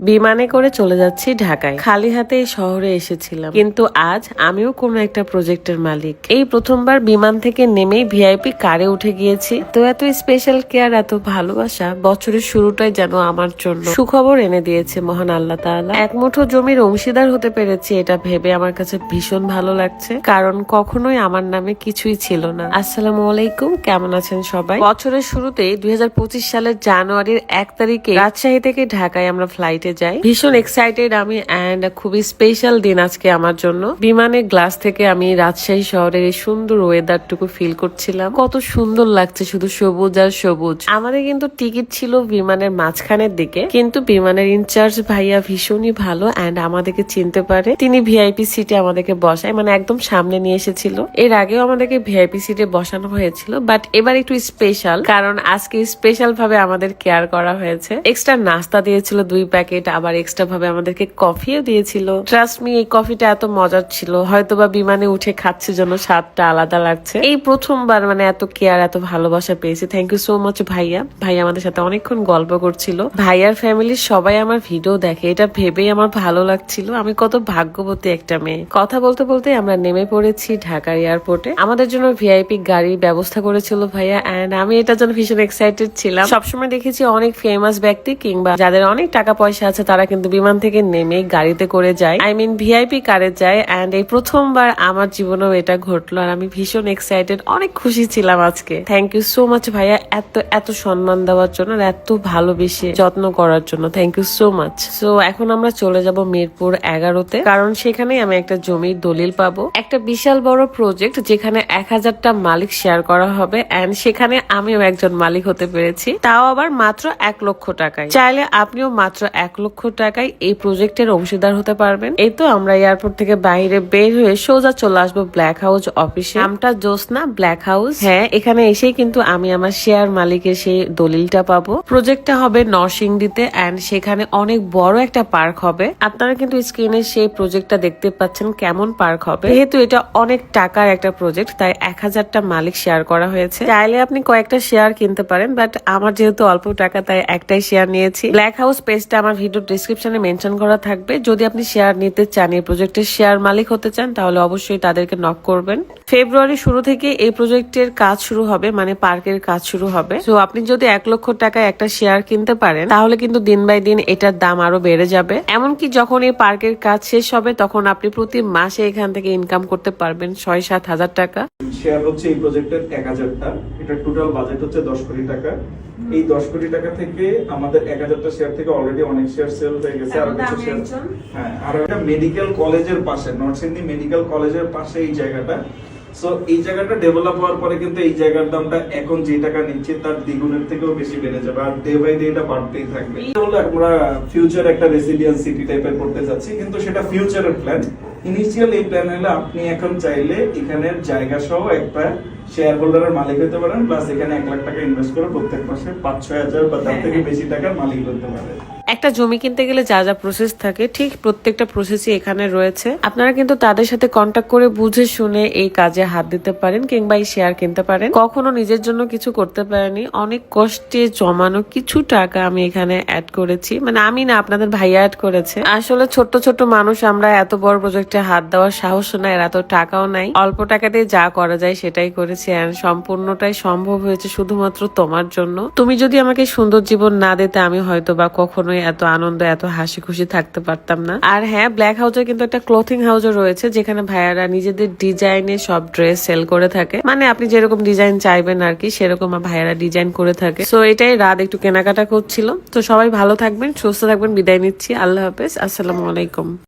বিমানে করে চলে যাচ্ছি ঢাকায়। খালি হাতে এই শহরে এসেছিলাম। কিন্তু আজ আমিও কোনো একটা প্রজেক্টের মালিক। এই প্রথমবার বিমান থেকে নেমেই ভিআইপি কারে উঠে গিয়েছি। তো এত স্পেশাল কেয়ার এত ভালোবাসা, বছরের শুরুটাই যেন আমার জন্য। সুখবর এনে দিয়েছে মহান আল্লাহ তাআলা। এক মুঠো জমির অংশীদার হতে পেরেছি, এটা ভেবে আমার কাছে ভীষণ ভালো লাগছে। কারণ কখনোই আমার নামে কিছুই ছিল না। আসসালামু আলাইকুম, কেমন আছেন সবাই? বছরের শুরুতেই দুই হাজার পঁচিশ সালের জানুয়ারির এক তারিখে রাজশাহী থেকে ঢাকায় আমরা ফ্লাইটে যাই। ভীষণ এক্সাইটেড আমি অ্যান্ড খুবই স্পেশাল দিন আজকে আমার জন্য। বিমানের গ্লাস থেকে আমি রাজশাহী শহরের এই সুন্দর ওয়েদারটুকু ফিল করছিলাম। কত সুন্দর লাগছে শুধু সবুজ আর সবুজ। আমাদের কিন্তু টিকিট ছিল বিমানের মাঝখানের দিকে, কিন্তু বিমানের ইনচার্জ ভাইয়া ভীষণই ভালো অ্যান্ড আমাদেরকে চিনতে পারে। তিনি ভিআইপি সিটে আমাদেরকে বসায় মানে একদম সামনে নিয়ে এসেছিল। এর আগেও আমাদেরকে ভিআইপি সিটে বসানো হয়েছিল বাট এবার একটু স্পেশাল কারণ আজকে স্পেশাল ভাবে আমাদের কেয়ার করা হয়েছে। এক্সট্রা নাস্তা দিয়েছিল দুই প্যাকেট আবার এক্সট্রা ভাবে আমাদেরকে কফিও দিয়েছিল। ট্রাস্ট মি এই কফিটা এত মজার ছিল। হয়তোবা বিমানে উঠে খাচ্ছে জন্য স্বাদটা আলাদা লাগছে। এই প্রথমবার মানে এত কেয়ার এত ভালোবাসা পেয়েছি। থ্যাংক ইউ সো মাচ ভাইয়া। ভাইয়া আমাদের সাথে অনেকক্ষণ গল্প করছিল। ভাইয়ার ফ্যামিলির সবাই আমার ভিডিও দেখে। এটা ভেবেই আমার ভালো লাগছিল। আমি কত ভাগ্যবতী একটা মেয়ে। কথা বলতে বলতে আমরা নেমে পড়েছি ঢাকার এয়ারপোর্টে আমাদের জন্য ভিআইপি গাড়ির ব্যবস্থা করেছিল ভাইয়া। এন্ড আমি এটার জন্য ভীষণ এক্সাইটেড ছিলাম। সবসময় দেখেছি অনেক ফেমাস ব্যক্তি কিংবা যাদের অনেক টাকা পয়সা আছে, তারা কিন্তু বিমান থেকে নেমে গাড়িতে করে যায়। আই মিন ভিআইপি কারে যায় এন্ড এই প্রথমবার আমার জীবনেও এটা ঘটলো, আর আমি ভীষণ এক্সাইটেড অনেক খুশি ছিলাম আজকে। থ্যাংক ইউ সো মাচ ভাইয়া, এত এত সম্মান দেওয়ার জন্য এত ভালোবেসে যত্ন করার জন্য। Thank you so much so এখন আমরা চলে যাব মিরপুর এগারোতে, কারণ সেখানে আমি একটা জমির দলিল পাবো। একটা বিশাল বড় প্রজেক্ট যেখানে এক হাজারটা মালিক শেয়ার করা হবে এন্ড সেখানে আমিও একজন মালিক হতে পেরেছি। তাও আবার মাত্র এক লক্ষ টাকায়। চাইলে আপনিও মাত্র এক লক্ষ টাকায় এই প্রজেক্টের অংশীদার হতে পারবেন। এই তো আমরা এয়ারপোর্ট থেকে বাইরে বের হয়ে সোজা চলে আসব ব্ল্যাক হাউস অফিসে। নামটা জোসনা ব্ল্যাক হাউস হ্যাঁ এখানে এসেই কিন্তু আমি আমার শেয়ার মালিকের সেই দলিলটা পাবো। প্রজেক্টটা হবে নরসিংদীতে এন্ড সেখানে অনেক বড় একটা পার্ক হবে। আপনারা কিন্তু স্ক্রিনে সেই প্রজেক্টটা দেখতে পাচ্ছেন কেমন পার্ক হবে। যেহেতু এটা অনেক টাকার একটা প্রজেক্ট তাই এক হাজারটা মালিক শেয়ার করা হয়েছে। চাইলে আপনি কয়েকটা শেয়ার কিনতে পারেন বাট আমার যেহেতু অল্প টাকা তাই একটাই শেয়ার নিয়েছি। ব্ল্যাক হাউস পেজটা আমার ভিডিও ডিসক্রিপশনে মেনশন করা থাকবে। যদি আপনি শেয়ার নিতে চান, এই প্রজেক্টের শেয়ার মালিক হতে চান, তাহলে অবশ্যই তাদেরকে নক করবেন। ফেব্রুয়ারি শুরু থেকে এই প্রজেক্টের কাজ শুরু হবে মানে পার্কের কাজ শুরু হবে। তো আপনি যদি এক লক্ষ টাকায় একটা শেয়ার কিনতে পারেন তাহলে কিন্তু দিন বাই দিন এটার দাম আরও বেড়ে যাবে। এমনকি যখন এই পার্কের কাজ শেষ হবে তখন আপনি প্রতি মাসে এখান থেকে ইনকাম করতে পারবেন ছয় সাত হাজার টাকা। শেয়ার হচ্ছে এই প্রজেক্টের এক হাজারটা। এটা টোটাল বাজেট হচ্ছে দশ কোটি টাকা। এই দশ কোটি টাকা থেকে আমাদের এক হাজারটা শেয়ার থেকে অলরেডি অনেক শেয়ার সেল হয়ে গেছে আর কিছু শেয়ার হ্যাঁ আর একটা মেডিকেল কলেজের পাশে নরসিংদী মেডিকেল কলেজের পাশে এই জায়গাটা। সো এই জায়গাটা ডেভেলপ হওয়ার পরে কিন্তু এই জায়গার দামটা এখন যে টাকা নিচ্ছে তার দ্বিগুণের থেকেও বেশি বেড়ে যাবে। আর ডে বাই ডে এটা বাড়তেই থাকবে। হলো আমরা ফিউচার একটা রেসিলিয়েন্স সিটি টাইপের করতে যাচ্ছি কিন্তু সেটা ফিউচারের প্ল্যান ইনিশিয়াল এই প্ল্যান হলে আপনি এখন চাইলে এখানের জায়গা সহ একটা শেয়ার হোল্ডারের মালিক হতে পারেন প্লাস এখানে এক লাখ টাকা ইনভেস্ট করে প্রত্যেক মাসে পাঁচ ছয় হাজার বা তার থেকে বেশি টাকার মালিক হতে পারেন। একটা জমি কিনতে গেলে যা যা প্রসেস থাকে, ঠিক প্রত্যেকটা প্রসেসই এখানে রয়েছে। আপনারা কিন্তু তাদের সাথে কন্ট্যাক্ট করে বুঝে শুনে এই কাজে হাত দিতে পারেন কিংবা এই শেয়ার কিনতে পারেন। কখনো নিজের জন্য কিছু করতে পারেনি অনেক কষ্টে জমানো কিছু টাকা আমি এখানে অ্যাড করেছি। মানে আমি না, আপনাদের ভাইয়া অ্যাড করেছে। আসলে ছোট্ট ছোট্ট মানুষ, আমরা এত বড় প্রজেক্টে হাত দেওয়ার সাহস নাই আর এত টাকাও নাই। অল্প টাকাতে যা করা যায় সেটাই করেছি আর সম্পূর্ণটাই সম্ভব হয়েছে শুধুমাত্র তোমার জন্য। তুমি যদি আমাকে সুন্দর জীবন না দিতে, আমি হয়তো বা কখনোই এত আনন্দ, এত হাসি খুশি থাকতে পারতাম না। আর হ্যাঁ ব্ল্যাক হাউসে কিন্তু একটা ক্লোথিং হাউসও রয়েছে, যেখানে ভাইয়ারা নিজেদের ডিজাইনে সব ড্রেস সেল করে থাকে। মানে আপনি যেরকম ডিজাইন চাইবেন আর কি, সেরকম ভাইয়ারা ডিজাইন করে থাকে। তো এটাই রাত একটু কেনাকাটা করছিল তো সবাই ভালো থাকবেন, সুস্থ থাকবেন, বিদায় নিচ্ছি। আল্লাহ হাফেজ, আসসালামু আলাইকুম।